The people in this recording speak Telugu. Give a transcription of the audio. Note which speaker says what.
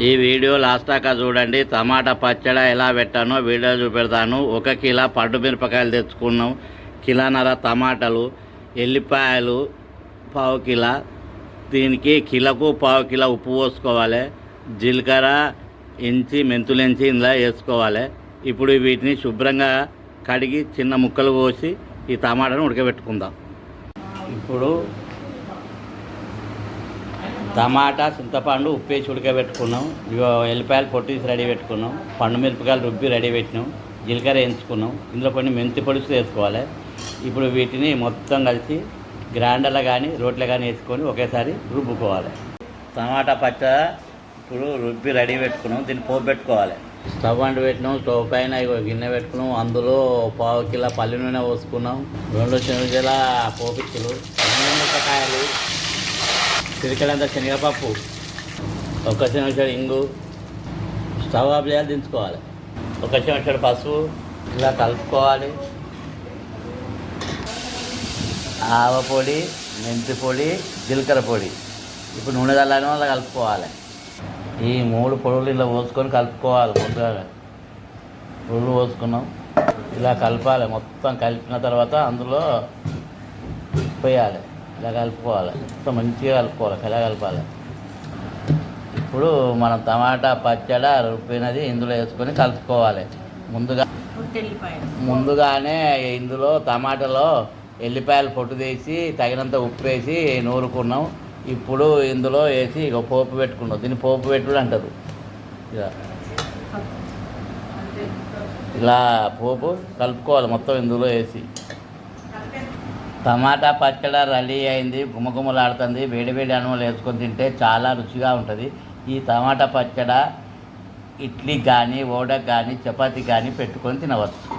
Speaker 1: ఈ వీడియో లాస్ట్ దాకా చూడండి. టమాటా పచ్చడి ఎలా పెట్టానో వీడియో చూపెడతాను. ఒక కిలో పండు మిరపకాయలు తెచ్చుకున్నాం. కిలోన్నర టమాటాలు ఎల్లిపాయలు పావు కిలో. దీనికి కిలోకు పావు కిలో ఉప్పు పోసుకోవాలి. జీలకర్ర ఎంచి మెంతులు ఎంచి ఇందులో వేసుకోవాలి. ఇప్పుడు వీటిని శుభ్రంగా కడిగి చిన్న ముక్కలు కోసి ఈ టమాటాను ఉడకబెట్టుకుందాం. ఇప్పుడు టమాటా చింతపండు ఉప్పేసి ఉడకబెట్టుకున్నాం ఎల్లిపాయలు పొట్టేసి రెడీ పెట్టుకున్నాం. పండు మిరపకాయలు రుబ్బి రెడీ పెట్టినాం. జీలకర్ర వేయించుకున్నాం. ఇందులో కొన్ని మెంతి పొడుసు వేసుకోవాలి. ఇప్పుడు వీటిని మొత్తం కలిసి గ్రైండర్లో కానీ రోట్లో కానీ వేసుకొని ఒకేసారి రుబ్బుకోవాలి. టమాటా పచ్చ ఇప్పుడు రుబ్బి రెడీ పెట్టుకున్నాం. దీన్ని పోపు పెట్టుకోవాలి. స్టవ్ అంటు పెట్టినాం. స్టవ్ పైన గిన్నె పెట్టుకున్నాం. అందులో పావు కిలో పల్లి నూనె పోసుకున్నాం. రెండు చెంచాల పోపిచ్చులు మిరపకాయలు. చిరికలంతా శనగపప్పు. ఒక చెంచాడు ఇంగు. స్టవ్ ఆఫ్ చేయాలి దించుకోవాలి. ఒక చెంచాడు పసుపు ఇలా కలుపుకోవాలి. ఆవ పొడి మెంతి పొడి జీలకర్ర పొడి. ఇప్పుడు నూనె చల్లని వల్ల కలుపుకోవాలి. ఈ మూడు పొడులు ఇలా పోసుకొని కలుపుకోవాలి ముందుగా పొడులు పోసుకున్నాం. ఇలా కలపాలి. మొత్తం కలిపిన తర్వాత అందులో పోయాలి ఇలా కలుపుకోవాలి. మొత్తం మంచిగా కలుపుకోవాలి. ఇలా కలపాలి? ఇప్పుడు మనం టమాటా పచ్చడి రుబ్బినది ఇందులో వేసుకొని కలుపుకోవాలి. ముందుగా ముందుగానే ఇందులో టమాటాలో ఎల్లిపాయలు పొట్టు తీసి తగినంత ఉప్పు వేసి నూరుకున్నాం. ఇప్పుడు ఇందులో వేసి ఇక పోపు పెట్టుకున్నాం. దీన్ని పోపు పెట్టుడు అంటారు. ఇలా. ఇలా పోపు కలుపుకోవాలి మొత్తం ఇందులో వేసి. టమాటా పచ్చడి రెడీ అయింది గుమగుమలాడుతుంది వేడి వేడి అన్నంలో వేసుకొని తింటే చాలా రుచిగా ఉంటుంది. ఈ టమాటా పచ్చడి ఇడ్లీ కానీ ఓడకు కానీ చపాతీ కానీ పెట్టుకొని తినవచ్చు.